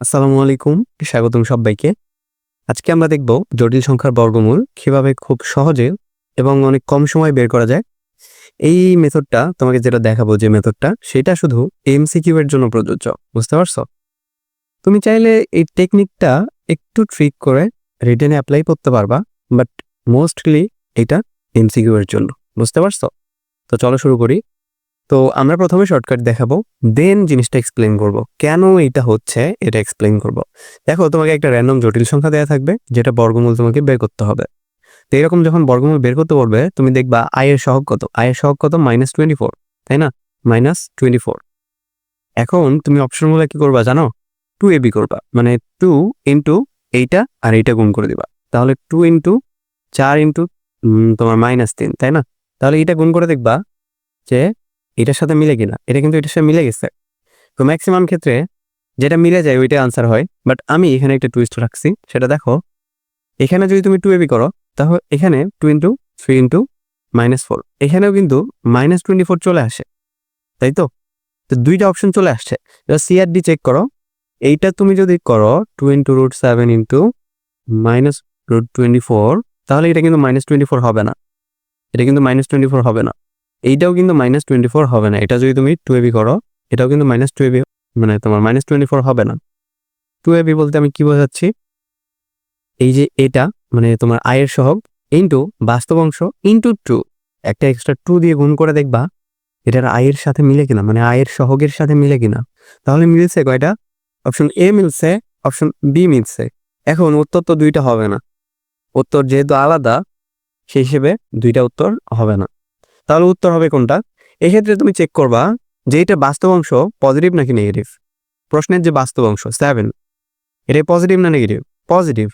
আসসালামু আলাইকুম, স্বাগতম সবাইকে। আজকে আমরা দেখব জটিল সংখ্যার বর্গমূল কীভাবে খুব সহজে এবং অনেক কম সময় বের করা যায়। এই মেথডটা তোমাকে যেটা দেখাবো যে মেথডটা, সেটা শুধু এমসিকিউ এর জন্য প্রযোজ্য, বুঝতে পারছ? তুমি চাইলে এই টেকনিকটা একটু ট্রিক করে রিটেনে অ্যাপ্লাই করতে পারবা বাট মোস্টলি এটা এমসিকিউ এর জন্য, বুঝতে পারছ? তো চলো শুরু করি। তো আমরা প্রথমে শর্টকাট দেখাবো দেন জিনিসটা এক্সপ্লেন করব। কেন এটা হচ্ছে? এটা এক্সপ্লেন করব। দেখো, তোমাকে একটা র্যান্ডম জটিল সংখ্যা দেওয়া থাকবে, যেটা বর্গমূল তোমাকে বের করতে হবে। তো এরকম যখন বর্গমূল বের করতে পারবে তুমি দেখবা আয়ের সহগ কত? আয়ের সহগ কত? মাইনাস টোয়েন্টি ফোর তাই না? মাইনাস টোয়েন্টি ফোর এখন তুমি অপশনগুলো কি করবা জানো? টু এ বি করবা। মানে টু ইন্টু এইটা আর এইটা গুণ করে দিবা। তাহলে টু ইন্টু চার ইন্টু তোমার মাইনাস তিন, তাই না? তাহলে এটা গুণ করে দেখবা যে এটার সাথে মিলে কিনা? এটা কিন্তু এটার সাথে মিলে গেছে। তো ম্যাক্সিমাম ক্ষেত্রে যেটা মিলে যায় ওইটাই আনসার হয়। বাট আমি এখানে একটা টুইস্ট রাখছি। সেটা দেখো, এখানে যদি তুমি টু এবি করো, তাহলে এখানে two into three into minus four এখানেও কিন্তু মাইনাস টোয়েন্টি ফোর চলে আসে। তাই তো? তো দুইটা অপশন চলে আসছে। এবার সিআরডি চেক করো। এইটা তুমি যদি করো two into root seven into minus root twenty four তাহলে এটা কিন্তু মাইনাস টোয়েন্টি ফোর হবে না। এটা কিন্তু মাইনাস টোয়েন্টি ফোর হবে না। এইটাও কিন্তু মাইনাস টোয়েন্টি ফোর হবে না। এটা যদি তুমি টু এবি করো, এটাও কিন্তু মাইনাস টু এবি মানে তোমার মাইনাস টোয়েন্টি ফোর হবে না। টু এবি বলতে আমি কি বোঝাচ্ছি? এই যে এটা মানে তোমার আয়ের সহগ ইন্টু বাস্তব অংশ ইন্টু টু একটা এক্সট্রা টু দিয়ে গুণ করে দেখবা, এটার আয়ের সাথে মিলে কিনা মানে আয়ের সহগের সাথে মিলে কিনা। তাহলে মিলছে কয়টা? অপশন এ মিলছে অপশন বি মিলছে। এখন উত্তর তো দুইটা হবে না। উত্তর যেহেতু আলাদা, সেই হিসেবে দুইটা উত্তর হবে না। তাহলে উত্তর হবে কোনটা? এক্ষেত্রে তুমি চেক করবা যে এটা বাস্তব অংশ পজিটিভ নাকি নেগেটিভ প্রশ্নের যে বাস্তব অংশ সেভেন এটা পজিটিভ না নেগেটিভ পজিটিভ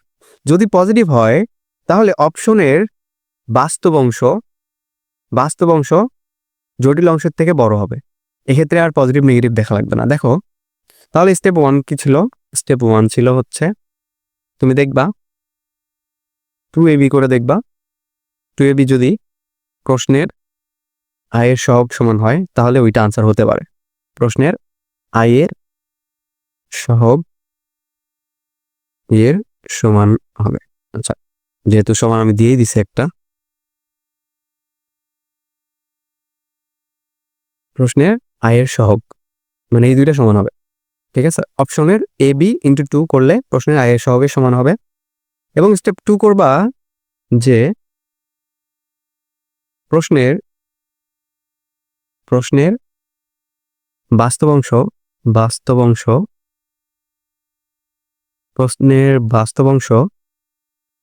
যদি পজিটিভ হয়, তাহলে অপশনের বাস্তব অংশ বাস্তব অংশ জটিল অংশের থেকে বড় হবে। এক্ষেত্রে আর পজিটিভ নেগেটিভ দেখা লাগবে না। দেখো, তাহলে স্টেপ ওয়ান কি ছিল? স্টেপ ওয়ান ছিল হচ্ছে, তুমি দেখবা টু এবি করে দেখবা। টু এবি যদি প্রশ্নের আয়ের সহগ সমান হয়, তাহলে ওইটা আনসার হতে পারে। প্রশ্নের আয়ের সহগ এর সমান হবে। আচ্ছা যেহেতু সমান আমি দিয়েই দিছি একটা। প্রশ্নের আয়ের সহগ মানে এই দুইটা সমান হবে। ঠিক আছে? অপশনের এ বি ইন্টু টু করলে প্রশ্নের আয়ের সহগের সমান হবে। এবং স্টেপ টু করবা যে প্রশ্নের প্রশ্নের বাস্তব অংশ বাস্তব অংশ, প্রশ্নের বাস্তব অংশ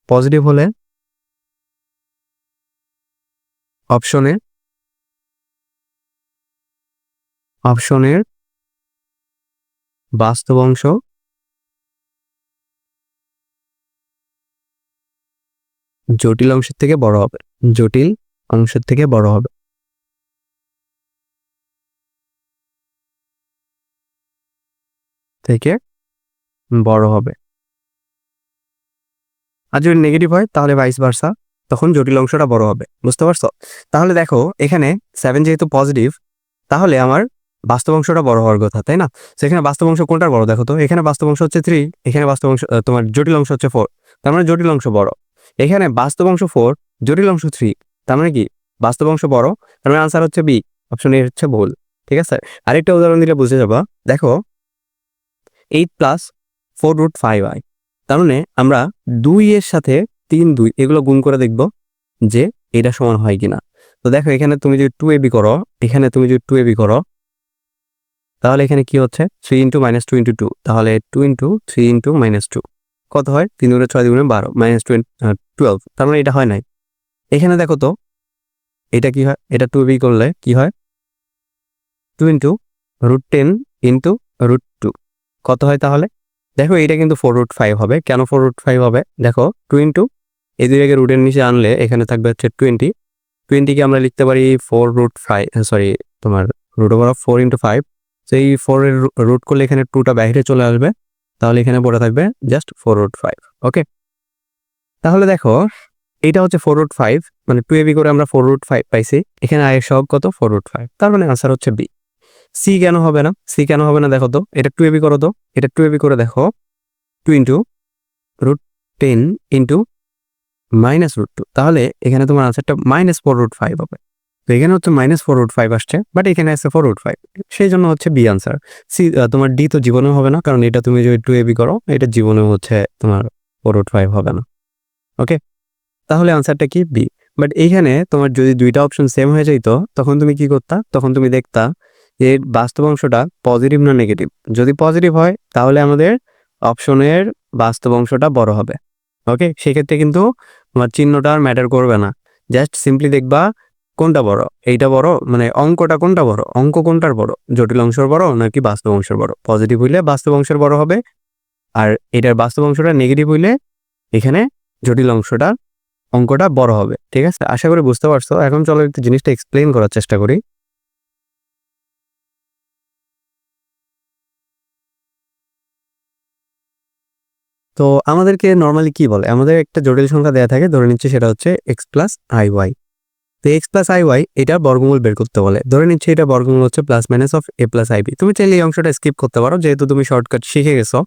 পজিটিভ হলে অপশনে অপশনের বাস্তব অংশ জটিল অংশের থেকে বড় হবে, জটিল অংশের থেকে বড় হবে। থেকে বড় হবে। আর যদি নেগেটিভ হয়, তাহলে ভাইস ভার্সা তখন জটিল অংশটা বড় হবে। বুঝতে পারছ? তাহলে দেখো, এখানে সেভেন যেহেতু পজিটিভ তাহলে আমার বাস্তব অংশটা বড় হওয়ার কথা, তাই না? সেখানে বাস্তব অংশ কোনটার বড়, দেখো তো। এখানে বাস্তব অংশ হচ্ছে থ্রি এখানে বাস্তব অংশ তোমার জটিল অংশ হচ্ছে ফোর তার মানে জটিল অংশ বড়। এখানে বাস্তব অংশ ফোর জটিল অংশ থ্রি তার মানে কি? বাস্তব অংশ বড়, তার মানে আনসার হচ্ছে বি অপশন এ হচ্ছে ভুল, ঠিক আছে? আরেকটা উদাহরণ দিলে বুঝে যাবা। দেখো eight plus four root five i. তার মানে আমরা দুই এর সাথে তিন দুই এগুলো গুণ করে দেখব যে এটা সমান হয় কিনা। তো দেখো এখানে তুমি যদি টু এবি করো, এখানে তুমি যদি টু এবি করো, তাহলে এখানে কি হচ্ছে? Three into minus two into two তাহলে two into three into minus two কত হয়? তিন গুণে ছয় দুগুণে বারো মাইনাস টোয়েন্টি টুয়েলভ তার মানে এটা হয় নাই। এখানে দেখো তো, এটা কি হয়? এটা টু বি করলে কি হয়? Two into root ten into root two কত হয় তাহলে? দেখো এটা কিন্তু ফোর রুট ফাইভ হবে। কেন ফোর রুট ফাইভ হবে? দেখো টু ইন্টু এই দুইটাকে রুটের নিচে আনলে এখানে থাকবে হচ্ছে টোয়েন্টি টোয়েন্টিকে আমরা লিখতে পারি ফোর রুট ফাইভ সরি তোমার root over of four into five সেই ফোরের রুট করলে এখানে টুটা বাইরে চলে আসবে। তাহলে এখানে পড়ে থাকবে just four root five okay তাহলে দেখো এটা হচ্ছে ফোর রুট ফাইভ মানে টু এবি করে আমরা ফোর রুট ফাইভ পাইছি। এখানে আয়ের সহগ কত? ফোর রুট ফাইভ তার মানে আনসার হচ্ছে বি সি কেন হবে না? সি কেন হবে না দেখো তো, এটা টু এবি করো তো, এটা টু এবি করে দেখো two into root ten into minus root two তাহলে এখানে তোমার আনসারটা মাইনাস ফোর রুট ফাইভ হবে। তো এখানে হচ্ছে মাইনাস ফোর রুট ফাইভ আসছে বাট এখানে আসছে ফোর রুট ফাইভ সেই জন্য হচ্ছে বি আনসার সি তোমার ডি তো জীবনেও হবে না, কারণ এটা তুমি যদি টু এবি করো, এটা জীবনে হচ্ছে তোমার ফোর রুট ফাইভ হবে না। ওকে তাহলে আনসারটা কি? বি বাট এইখানে তোমার যদি দুইটা অপশন সেম হয়ে যাইতো, তখন তুমি কি করতা? তখন তুমি দেখতা এর বাস্তব অংশটা পজিটিভ না নেগেটিভ যদি পজিটিভ হয়, তাহলে আমাদের অপশনের বাস্তব অংশটা বড় হবে। ওকে সেক্ষেত্রে কিন্তু তোমার চিহ্নটা আর ম্যাটার করবে না। জাস্ট সিম্পলি দেখবা কোনটা বড়? এইটা বড়? মানে অঙ্কটা কোনটা বড়? অঙ্ক কোনটার বড়? জটিল অংশের বড় নাকি বাস্তব অংশের বড়? পজিটিভ হইলে বাস্তব অংশের বড় হবে। আর এটার বাস্তব অংশটা নেগেটিভ হইলে এখানে জটিল অংশটা, অঙ্কটা বড় হবে। ঠিক আছে? আশা করি বুঝতে পারছ। এখন চলো একটু জিনিসটা এক্সপ্লেন করার চেষ্টা করি। তো আমাদেরকে নর্মালি কি বলে? আমাদের একটা জটিল সংখ্যা দেওয়া থাকে, ধরে নিচ্ছে সেটা হচ্ছে এক্স প্লাস আই ওয়াই তো এক্স প্লাস আই ওয়াই এটা বর্গমূল বের করতে বলে। ধরে নিচ্ছে এটা বর্গমূল হচ্ছে plus minus of a plus i b তুমি চাইলে এই অংশটা স্কিপ করতে পারো, যেহেতু তুমি শর্টকাট শিখে গেছো।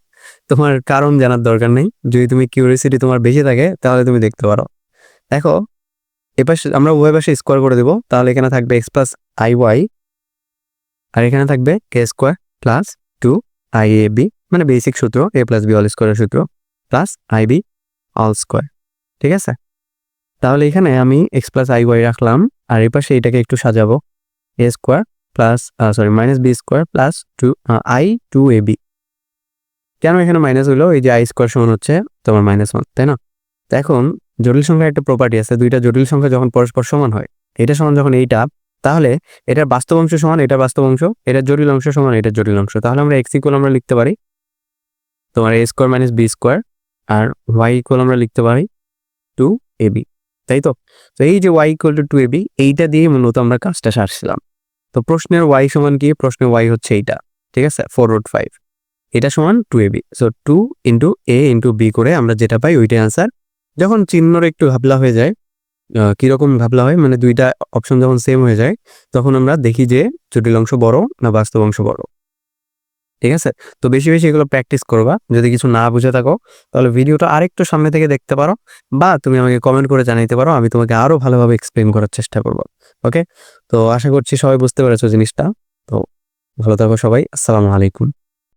তোমার কারণ জানার দরকার নেই। যদি তুমি কিউরিয়াসিটি তোমার বেশি থাকে, তাহলে তুমি দেখতে পারো। দেখো এপাশে আমরা উভয় পাশে স্কোয়ার করে দেবো। তাহলে এখানে থাকবে এক্স প্লাস আই ওয়াই আর এখানে থাকবে কে square plus two i a b মানে বেসিক সূত্র এ প্লাস বি অল স্কোয়ারের সূত্র। Plus i b all square ঠিক আছে? তাহলে এখানে আমি এক্স প্লাস আই ওয়াই রাখলাম, আর এই পাশে এটাকে একটু সাজাবো। A square plus sorry minus b square plus two i two a b কেন এখানে মাইনাস হলো? এই যে আই স্কোয়ার সমান হচ্ছে তোমার মাইনাস ওয়ান তাই না? তো এখন জটিল সংখ্যার একটা প্রপার্টি আছে, দুইটা জটিল সংখ্যা যখন পরস্পর সমান হয়, এটা সমান যখন এইটা, তাহলে এটার বাস্তব অংশ সমান, এটার বাস্তব অংশ, এটার জটিল অংশ সমান, এটার জটিল অংশ। তাহলে আমরা এক্স ইকুয়াল আমরা লিখতে পারি তোমার a square minus b square R y equal আমরা লিখতে পারি টু এ বি তাই তো? তো এই যে y equal to two a b এইটা দিয়ে মূলত আমরা কাজটা সারছিলাম। তো প্রশ্নের ওয়াই সমান কি? প্রশ্নের ওয়াই হচ্ছে এইটা। ঠিক আছে? ফোর রুট ফাইভ এটা সমান two a b so two into a into b করে আমরা যেটা পাই ওইটাই আনসার যখন চিহ্নর একটু ভাবলা হয়ে যায় কীরকম ভাবলা হয়? মানে দুইটা অপশন যখন সেম হয়ে যায়, তখন আমরা দেখি যে জটিল অংশ বড় না বাস্তব অংশ বড়। ঠিক আছে? তো বেশি বেশি এগুলো প্র্যাকটিস করবা। যদি কিছু না বুঝে থাকো, তাহলে ভিডিওটা আরেকটু সামনে থেকে দেখতে পারো বা তুমি আমাকে কমেন্ট করে জানাইতে পারো, আমি তোমাকে আরও ভালোভাবে এক্সপ্লেন করার চেষ্টা করব। ওকে তো আশা করছি সবাই বুঝতে পেরেছ জিনিসটা। তো ভালো থাকো সবাই। আসসালামু আলাইকুম।